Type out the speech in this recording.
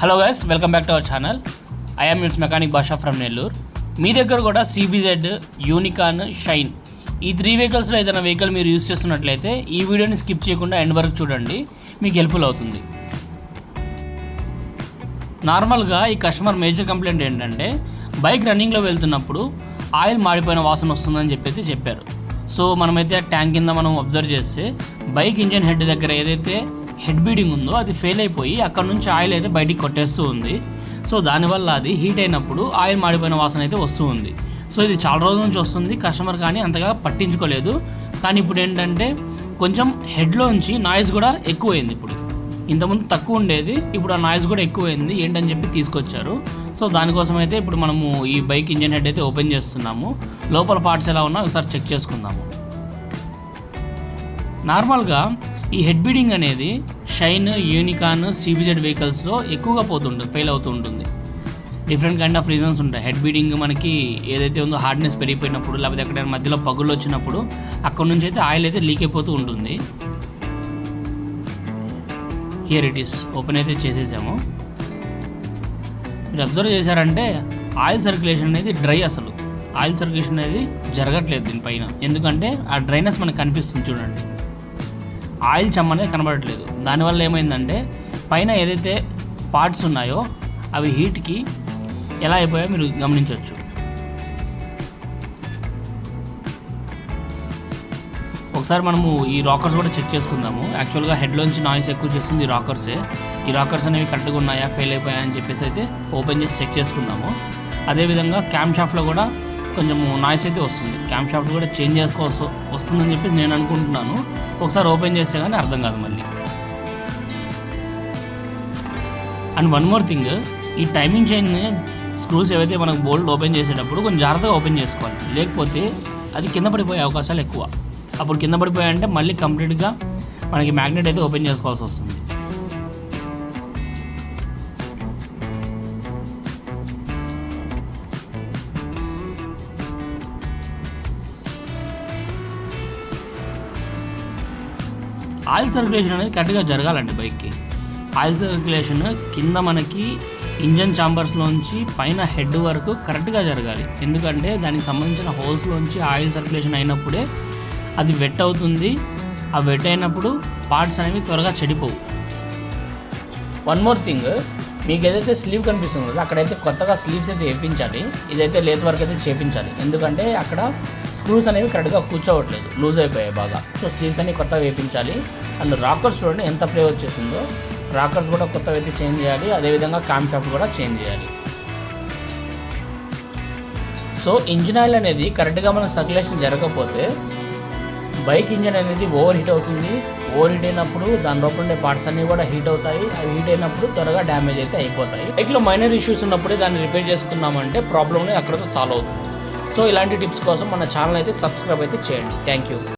Hello guys welcome back to our channel I'm use mechanic Basha from Nellore మీ దగ్గర కూడా CBZ Unicorn Shine ఈ three వెహికల్స్లో ఏదైనా వెహికల్ మీరు యూస్ చేస్తున్నట్లయితే ఈ వీడియోని స్కిప్ చేయకుండా ఎండ్ వరకు చూడండి. మీకు హెల్ప్ఫుల్ అవుతుంది. నార్మల్గా ఈ కస్టమర్ మేజర్ కంప్లైంట్ ఏంటంటే బైక్ రన్నింగ్లో వెళ్తున్నప్పుడు ఆయిల్ మాడిపోయిన వాసన వస్తుందని చెప్పి చెప్పారు. సో మనమైతే ఆ ట్యాంక్ కింద మనం అబ్జర్వ్ చేస్తే బైక్ ఇంజన్ హెడ్ దగ్గర ఏదైతే హెడ్ బీడింగ్ ఉందో అది ఫెయిల్ అయిపోయి అక్కడ నుంచి ఆయిల్ అయితే బయటికి కొట్టేస్తూ ఉంది. సో దానివల్ల అది హీట్ అయినప్పుడు ఆయిల్ మాడిపోయిన వాసన అయితే వస్తూ ఉంది. సో ఇది చాలా రోజుల నుంచి వస్తుంది. కస్టమర్ కానీ అంతగా పట్టించుకోలేదు. కానీ ఇప్పుడు ఏంటంటే కొంచెం హెడ్లోంచి నాయిస్ కూడా ఎక్కువైంది ఇప్పుడు. ఇంతకుముందు తక్కువ ఉండేది. ఇప్పుడు ఆ నాయిస్ కూడా ఎక్కువైంది. ఏంటని చెప్పి తీసుకొచ్చారు. సో దానికోసం అయితే ఇప్పుడు మనము ఈ బైక్ ఇంజన్ హెడ్ అయితే ఓపెన్ చేస్తున్నాము. లోపల పార్ట్స్ ఎలా ఉన్నా ఒకసారి చెక్ చేసుకుందాము. నార్మల్గా ఈ హెడ్ బీడింగ్ అనేది షైన్ యూనికాన్ సిబిజెడ్ వెహికల్స్లో ఎక్కువగా పోతుంటుంది ఫెయిల్ అవుతూ ఉంటుంది. డిఫరెంట్ కైండ్ ఆఫ్ రీజన్స్ ఉంటాయి. హెడ్ బీడింగ్ మనకి ఏదైతే ఉందో హార్డ్నెస్ పెరిగిపోయినప్పుడు లేకపోతే ఎక్కడైనా మధ్యలో పగులు వచ్చినప్పుడు అక్కడ నుంచి అయితే ఆయిల్ అయితే లీక్ అయిపోతూ ఉంటుంది. హియర్ ఇట్ ఈస్ ఓపెన్ అయితే చేసేసాము. మీరు అబ్జర్వ్ చేశారంటే ఆయిల్ సర్క్యులేషన్ అనేది డ్రై అసలు. ఆయిల్ సర్క్యులేషన్ అనేది జరగట్లేదు దీనిపైన. ఎందుకంటే ఆ డ్రైనెస్ మనకు కనిపిస్తుంది చూడండి. ఆయిల్ చెమ్మ అనేది కనబడట్లేదు. దానివల్ల ఏమైందంటే పైన ఏదైతే పార్ట్స్ ఉన్నాయో అవి హీట్కి ఎలా అయిపోయాయో మీరు గమనించవచ్చు ఒకసారి మనము ఈ రాకర్స్ కూడా చెక్ చేసుకుందాము. యాక్చువల్గా హెడ్లోంచి నాయిస్ ఎక్కువ చేస్తుంది ఈ రాకర్సే. ఈ రాకర్స్ అనేవి కరెక్ట్గా ఉన్నాయా ఫెయిల్ అయిపోయా అని చెప్పేసి అయితే ఓపెన్ చేసి చెక్ చేసుకుందాము. అదేవిధంగా క్యామ్ షాప్లో కూడా కొంచెం నాయిస్ అయితే వస్తుంది. క్యామ్ షాఫ్ట్ కూడా చేంజ్ చేసుకోవచ్చు వస్తుందని చెప్పి నేను అనుకుంటున్నాను. ఒకసారి ఓపెన్ చేస్తే కానీ అర్థం కాదు మళ్ళీ. అండ్ వన్ మోర్ థింగ్ ఈ టైమింగ్ చైన్ స్క్రూస్ ఏవైతే మనకు బోల్ట్ ఓపెన్ చేసేటప్పుడు కొంచెం జాగ్రత్తగా ఓపెన్ చేసుకోవాలి. లేకపోతే అది కింద పడిపోయే అవకాశాలు ఎక్కువ. అప్పుడు కింద పడిపోయాయంటే మళ్ళీ కంప్లీట్గా మనకి మ్యాగ్నెట్ అయితే ఓపెన్ చేసుకోవాల్సి వస్తుంది. ఆయిల్ సర్క్యులేషన్ అనేది కరెక్ట్గా జరగాలండి బైక్కి. ఆయిల్ సర్క్యులేషన్ కింద మనకి ఇంజన్ చాంబర్స్లోంచి పైన హెడ్ వరకు కరెక్ట్గా జరగాలి. ఎందుకంటే దానికి సంబంధించిన హోల్స్లోంచి ఆయిల్ సర్క్యులేషన్ అయినప్పుడే అది వెట్ అవుతుంది. ఆ వెట్ అయినప్పుడు పార్ట్స్ అనేవి త్వరగా చెడిపోవు. వన్ మోర్ థింగ్ మీకు ఏదైతే స్లీవ్ కనిపిస్తుందో అక్కడైతే కొత్తగా స్లీవ్స్ అయితే వేయించాలి ఇదైతే లేత్ వరకు అయితే చేపించాలి. ఎందుకంటే అక్కడ స్క్రూస్ అనేవి కరెక్ట్గా కూర్చోవట్లేదు. లూజ్ అయిపోయాయి బాగా. సో స్లీవ్స్ అన్ని కొత్తగా వేయించాలి అండ్ రాకర్స్ చూడండి ఎంత ప్లే వచ్చేసిందో. రాకర్స్ కూడా కొత్త అయితే చేంజ్ చేయాలి. అదేవిధంగా క్యామ్ కూడా చేంజ్ చేయాలి. సో ఇంజిన్ ఆయిల్ అనేది కరెక్ట్గా మనం సర్క్యులేషన్ జరగకపోతే బైక్ ఇంజన్ అనేది ఓవర్ హీట్ అవుతుంది. ఓవర్ హీట్ అయినప్పుడు దాని లోపల ఉండే పార్ట్స్ అన్నీ కూడా హీట్ అవుతాయి. అవి హీట్ అయినప్పుడు త్వరగా డ్యామేజ్ అయితే అయిపోతాయి. బైక్లో మైనర్ ఇష్యూస్ ఉన్నప్పుడే దాన్ని రిపేర్ చేసుకున్నామంటే ప్రాబ్లమ్ అక్కడతో సాల్వ్ అవుతుంది. సో ఇలాంటి టిప్స్ కోసం మన ఛానల్ అయితే సబ్స్క్రైబ్ అయితే చేయండి. Thank you.